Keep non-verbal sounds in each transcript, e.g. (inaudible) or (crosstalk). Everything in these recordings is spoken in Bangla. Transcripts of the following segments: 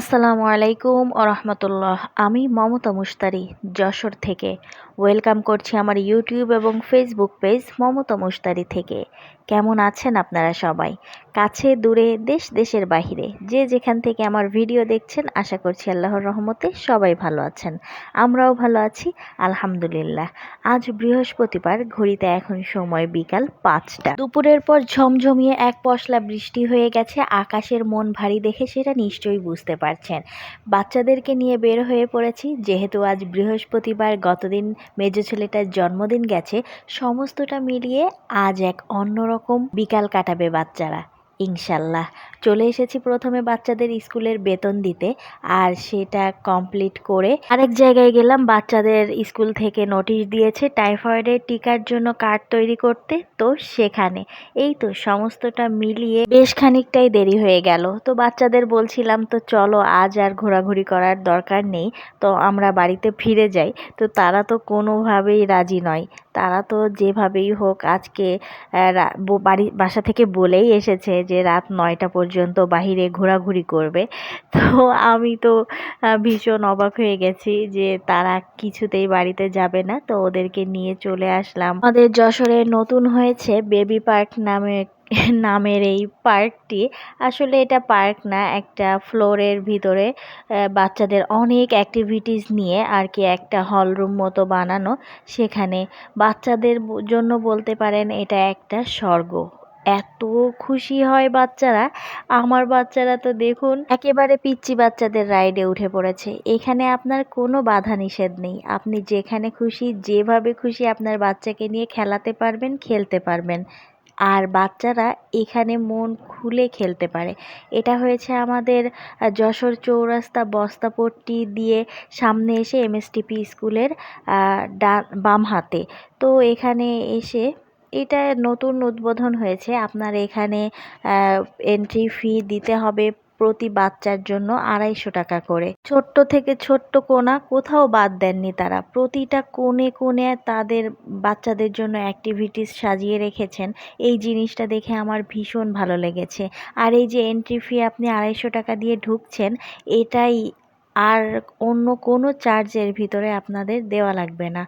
আসসালামু আলাইকুম ও রহমতুল্লাহ। আমি মমতা মুশতারি যশোর থেকে। ওয়েলকাম করছি আমার ইউটিউব এবং ফেসবুক পেজ মমতা মুশতারি থেকে। কেমন আছেন আপনারা সবাই? কাছে, দূরে, দেশ, দেশের বাহিরে। যে যেখান থেকে আমার ভিডিও দেখছেন, আশা করছি আল্লাহর রহমতে সবাই ভালো আছেন। আমরাও ভালো আছি, আলহামদুলিল্লাহ। আজ বৃহস্পতিবার, ঘড়িতে এখন সময় বিকাল পাঁচটা। দুপুরের পর ঝমঝমিয়ে এক পশলা বৃষ্টি হয়ে গেছে, আকাশের মন ভারী দেখে সেটা নিশ্চয়ই বুঝতে পারছেন। বাচ্চাদেরকে নিয়ে বের হয়ে পড়েছি, যেহেতু আজ বৃহস্পতিবার, গতদিন মেজ ছেলেটার জন্মদিন গেছে সমস্তটা মিলিয়ে আজ এক অন্যরকম বিকাল কাটাবে বাচ্চারা। ইনশাল্লাহ। চলে এসেছি প্রথমে বাচ্চাদের স্কুলের বেতন দিতে আর সেটা কমপ্লিট করে আরেক জায়গায় গেলাম। বাচ্চাদের স্কুল থেকে নোটিশ দিয়েছে টাইফয়েডের টিকার জন্য কার্ড তৈরি করতে। তো সেখানে। এই তো সমস্তটা মিলিয়ে বেশ খানিকটাই দেরি হয়ে গেল। তো বাচ্চাদের বলছিলাম, তো চলো আজ আর ঘোরাঘুরি করার দরকার নেই। তো আমরা বাড়িতে ফিরে যাই। তো তারা তো কোনোভাবেই রাজি নয়। তারা তো যেভাবেই হোক আজকে বাড়ি বাসা থেকে বলেই এসেছে যে রাত নয়টা পর্যন্ত বাহিরে ঘোরাঘুরি করবে। তো আমি তো ভীষণ অবাক হয়ে গেছি যে তারা কিছুতেই বাড়িতে যাবে না। তো ওদেরকে নিয়ে চলে আসলাম। আমাদের যশোরে নতুন হয়েছে বেবি পার্ক নামে, নামের এই পার্কটি। আসলে এটা পার্ক না, একটা ফ্লোরের ভিতরে বাচ্চাদের অনেক অ্যাক্টিভিটিস নিয়ে আর কি একটা হল রুম মতো বানানো। সেখানে বাচ্চাদের জন্য বলতে পারেন এটা একটা স্বর্গ। এত খুশি হয় বাচ্চারা। আমার বাচ্চারা তো দেখুন, একেবারে পিচ্চি বাচ্চাদের রাইডে উঠে পড়েছে। এখানে আপনার কোনো বাধা নিষেধ নেই। আপনি যেখানে খুশি, যেভাবে খুশি আপনার বাচ্চাকে নিয়ে খেলাতে পারবেন, খেলতে পারবেন। আর বাচ্চারা এখানে মন খুলে খেলতে পারে। এটা হয়েছে আমাদের যশোর চৌরাস্তা বস্তাপট্টি দিয়ে সামনে এসে এমএসটিপি স্কুলের বাম হাতে। তো এখানে এসে এটা নতুন উদ্বোধন হয়েছে। আপনার এখানে এন্ট্রি ফি দিতে হবে প্রতি বাচ্চার জন্য আড়াইশো টাকা করে। ছোট্ট থেকে ছোট্ট কোনা কোথাও বাদ দেননি তারা। প্রতিটা কোণে কোণে তাদের বাচ্চাদের জন্য অ্যাক্টিভিটিস সাজিয়ে রেখেছেন। এই জিনিসটা দেখে আমার ভীষণ ভালো লেগেছে। আর এই যে এন্ট্রি ফি আপনি আড়াইশো টাকা দিয়ে ঢুকছেন, এটাই আর অন্য কোনো চার্জের ভিতরে আপনাদের দেওয়া লাগবে না।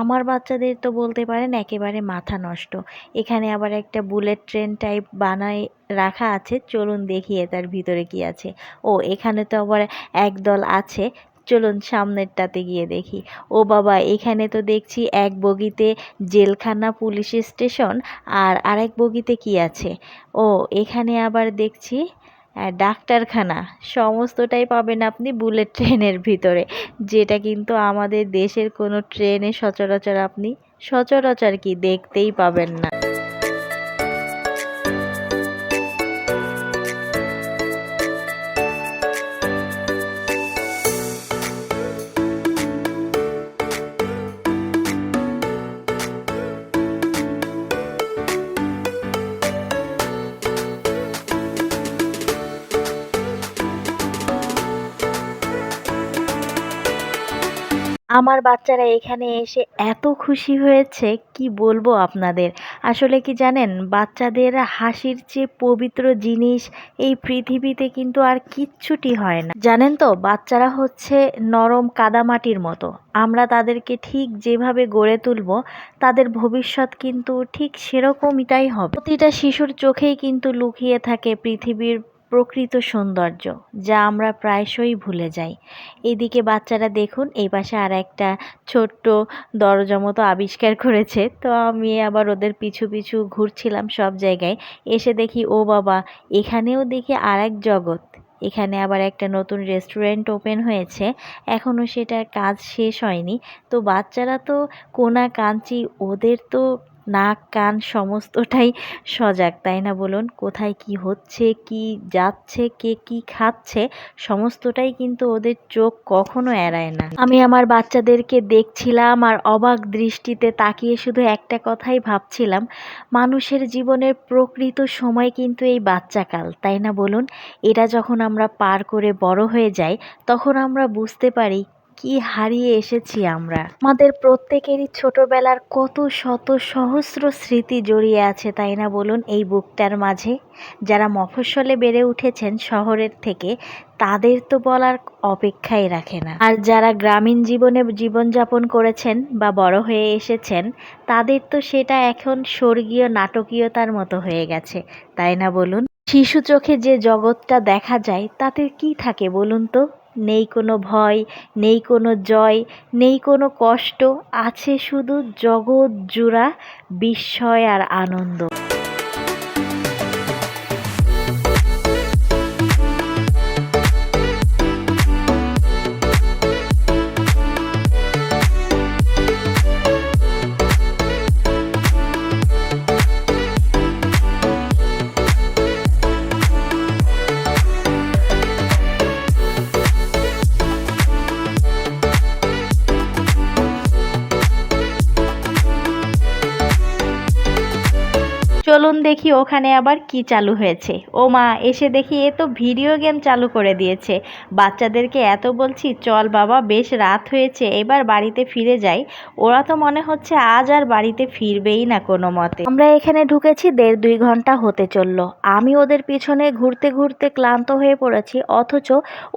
আমার বাচ্চাদের তো বলতে পারেন একেবারে মাথা নষ্ট। এখানে আবার একটা বুলেট ট্রেন টাইপ বানায় রাখা আছে, চলুন দেখিয়ে তার ভিতরে কি আছে। ও, এখানে তো আবার একদল আছে, চলুন সামনেরটাতে গিয়ে দেখি। ও বাবা, এখানে তো দেখছি এক বগিতে জেলখানা পুলিশ স্টেশন আর আরেক বগিতে কি আছে? ও, এখানে আবার দেখছি ডাক্তারখানা, সমস্তটাই পাবেন আপনি বুলেট ট্রেনের ভিতরে। যেটা কিন্তু আমাদের দেশের কোনো ট্রেনে সচরাচর আপনি সচরাচর কি দেখতেই পাবেন না। আমার বাচ্চারা এখানে এসে এত খুশি হয়েছে, কি বলব আপনাদের? আসলে কি জানেন, বাচ্চাদের হাসির চেয়ে পবিত্র জিনিস এই পৃথিবীতে কিন্তু আর কিচ্ছুটি হয় না। জানেন তো, বাচ্চারা হচ্ছে নরম কাদামাটির মতো। আমরা তাদেরকে ঠিক যেভাবে গড়ে তুলব, তাদের ভবিষ্যৎ কিন্তু ঠিক সেরকমইটাই হবে। প্রতিটা শিশুর চোখেই কিন্তু লুকিয়ে থাকে পৃথিবীর প্রকৃত সৌন্দর্য, যা আমরা প্রায়শই ভুলে যাই। এদিকে বাচ্চারা দেখুন, এই পাশে আর একটা ছোট্ট দরজা মতো আবিষ্কার করেছে। তো আমি আবার ওদের পিছু পিছু ঘুরছিলাম সব জায়গায়। এসে দেখি, ও বাবা, এখানেও দেখি আর এক জগৎ। এখানে আবার একটা নতুন রেস্টুরেন্ট ওপেন হয়েছে। এখনও সেটার কাজ শেষ হয়নি। তো বাচ্চারা তো কোনা, কাঞ্চি, ওদের তো নাক, কান সমস্তটাই সজাগ, তাই না বলুন? কোথায় কি হচ্ছে, কি যাচ্ছে, কে কি খাচ্ছে, সমস্তটাই কিন্তু ওদের চোখ কখনো এড়ায় না। আমি আমার বাচ্চাদেরকে দেখছিলাম আর অবাক দৃষ্টিতে তাকিয়ে শুধু একটা কথাই ভাবছিলাম, মানুষের জীবনের প্রকৃত সময় কিন্তু এই বাচ্চাকাল, তাই না বলুন? এটা যখন আমরা পার করে বড় হয়ে যাই, তখন আমরা বুঝতে পারি কি হারিয়ে এসেছি আমরা? আমাদের প্রত্যেকেরই ছোটবেলার কত শত সহস্র স্মৃতি জড়িয়ে আছে, তাই না বলুন? এই বুকটার মাঝে যারা মফস্বলে বেড়ে উঠেছেন শহরের থেকে, তাদের তো বলার অপেক্ষাই রাখে না। আর যারা গ্রামীণ জীবনে জীবনযাপন করেছেন বা বড় হয়ে এসেছেন, তাদের তো সেটা এখন স্বর্গীয় নাটকীয়তার মতো হয়ে গেছে, তাই না বলুন? শিশু চোখে যে জগৎটা দেখা যায়, তাতে কি থাকে বলুন তো? নেই কোনো ভয়, নেই কোনো জয়, নেই কোনো কষ্ট, আছে শুধু জগৎ জুড়া বিস্ময় আর আনন্দ। চলুন দেখি ওখানে আবার কি চালু হয়েছে। ও মা, এসে দেখি এ তো ভিডিও গেম চালু করে দিয়েছে। বাচ্চাদেরকে এত বলছি, চল বাবা, বেশ রাত হয়েছে, এবার বাড়িতে ফিরে যাই। ওরা তো মনে হচ্ছে আজ আর বাড়িতে ফিরবেই না কোনো মতে। আমরা এখানে ঢুকেছি দেড় দুই ঘণ্টা হতে চলল। আমি ওদের পিছনে ঘুরতে ঘুরতে ক্লান্ত হয়ে পড়েছি, অথচ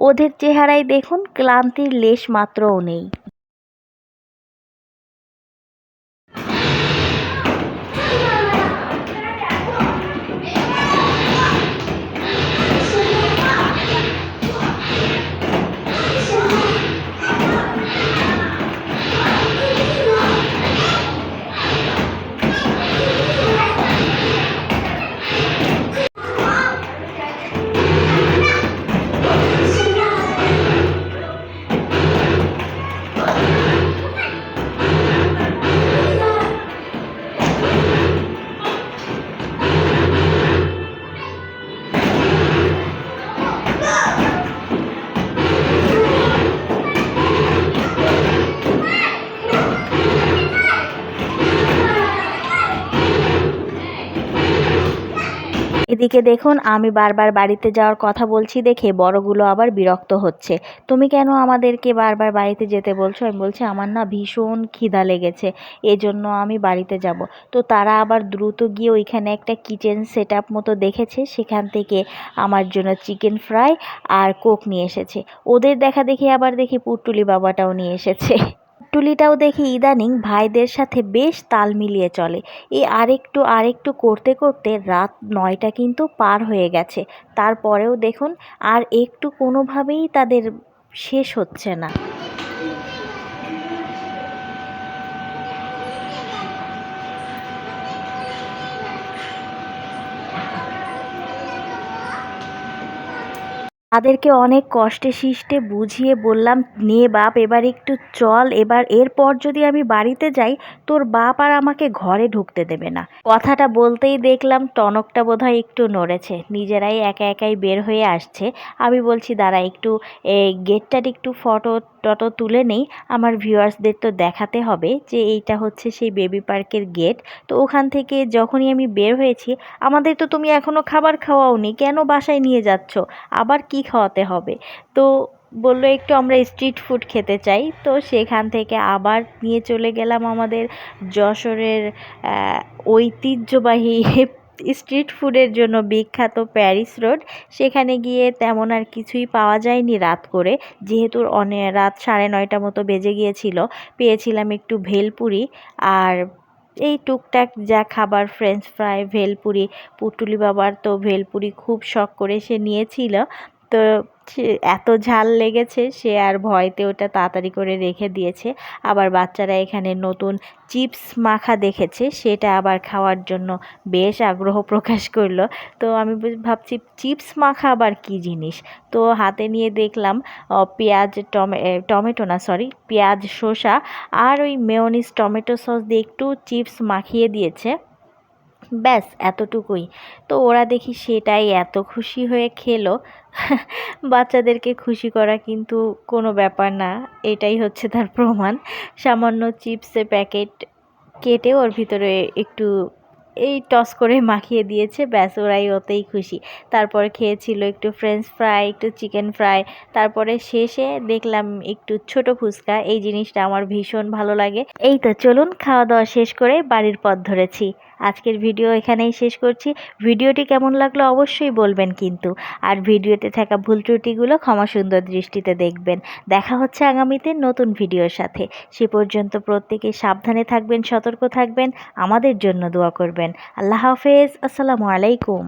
ওদের চেহারায় দেখুন ক্লান্তির লেশ মাত্রও নেই। এদিকে দেখুন, আমি বারবার বাড়িতে যাওয়ার কথা বলছি দেখে বড়গুলো আবার বিরক্ত হচ্ছে। তুমি কেন আমাদেরকে বারবার বাড়িতে যেতে বলছো? আমি বলছি, আমার না ভীষণ খিদা লেগেছে, এজন্য আমি বাড়িতে যাব। তো তারা আবার দ্রুত গিয়ে ওইখানে একটা কিচেন সেট মতো দেখেছে, সেখান থেকে আমার জন্য চিকেন ফ্রাই আর কোক নিয়ে এসেছে। ওদের দেখা দেখি আবার দেখি পুটুলি বাবাটাও নিয়ে এসেছে। টুলিটাও দেখি ইদানিং ভাইদের সাথে বেশ তাল মিলিয়ে চলে। এই আরেকটু আরেকটু করতে করতে রাত নয়টা কিন্তু পার হয়ে গেছে। তারপরেও দেখুন, আর একটু কোনোভাবেই তাদের শেষ হচ্ছে না। তাদেরকে অনেক কষ্টে শিষ্টে বুঝিয়ে বললাম, নে বাপ, এবার একটু চল, এবার এরপর যদি আমি বাড়িতে যাই, তোর বাপ আর আমাকে ঘরে ঢুকতে দেবে না। কথাটা বলতেই দেখলাম টনকটা বোধহয় একটু নড়েছে। নিজেরাই একা একাই বের হয়ে আসছে। আমি বলছি, দাঁড়া, একটু গেটটার একটু ফটো টটো তুলে নেই। আমার ভিউয়ার্সদের তো দেখাতে হবে যে এইটা হচ্ছে সেই বেবি পার্কের গেট। তো ওখান থেকে যখনই আমি বের হয়েছি, আমাদের তো তুমি এখনও খাবার খাওয়াওনি, কেন বাসায় নিয়ে যাচ্ছ? আবার কি খাওয়াতে হবে? তো বলল, একটু আমরা স্ট্রিট ফুড খেতে চাই। তো সেখান থেকে আবার নিয়ে চলে গেলাম আমাদের যশোরের ঐতিহ্যবাহী স্ট্রিট ফুডের জন্য বিখ্যাত প্যারিস রোড। সেখানে গিয়ে তেমন আর কিছুই পাওয়া যায়নি রাত করে। যেহেতু অনে, রাত সাড়ে নয়টা মতো বেজে গিয়েছিল, পেয়েছিলাম একটু ভেলপুরি আর এই টুকটাক যা খাবার ফ্রেঞ্চ ফ্রাই ভেলপুরি, পুটুলি বাবার তো ভেলপুরি খুব শখ করে সে নিয়েছিল। তো এত ঝাল লেগেছে, সে আর ভয়তে ওটা তাড়াতাড়ি করে রেখে দিয়েছে। আবার বাচ্চারা এখানে নতুন চিপস মাখা দেখেছে, সেটা আবার খাওয়ার জন্য বেশ আগ্রহ প্রকাশ করল। তো আমি ভাবছি চিপস মাখা আবার কি জিনিস? তো হাতে নিয়ে দেখলাম পেঁয়াজ, টমে টমেটো না, সরি, পেঁয়াজ, শসা আর ওই মেয়নিস টমেটো সস দিয়ে একটু চিপস মাখিয়ে দিয়েছে। ব্যাস, এতটুকুই। তো ওরা দেখি সেটাই এত খুশি হয়ে খেলো। (laughs) বাচ্চাদেরকে খুশি করা কিন্তু কোনো ব্যাপার না, এটাই হচ্ছে তার প্রমাণ। সামান্য চিপসের প্যাকেট কেটে ওর ভিতরে একটু এই টস করে মাখিয়ে দিয়েছে, ব্যাস, ওরাই ওতেই খুশি। তারপর খেয়েছিল একটু ফ্রেঞ্চ ফ্রাই একটু চিকেন ফ্রাই তারপরে শেষে দেখলাম একটু ছোট ফুচকা, এই জিনিসটা আমার ভীষণ ভালো লাগে। এই তো চলুন, খাওয়া দাওয়া শেষ করে বাড়ির পথ ধরেছি। আজকের ভিডিও এখানেই শেষ করছি। ভিডিওটি কেমন লাগল অবশ্যই বলবেন কিন্তু। আর ভিডিওতে থাকা ভুল ত্রুটিগুলো ক্ষমা সুন্দর দৃষ্টিতে দেখবেন। দেখা হচ্ছে আগামীতে নতুন ভিডিওর সাথে। সে পর্যন্ত প্রত্যেকে সাবধানে থাকবেন, সতর্ক থাকবেন, আমাদের জন্য দোয়া করবেন। আল্লাহ হাফেজ, আসসালামু আলাইকুম।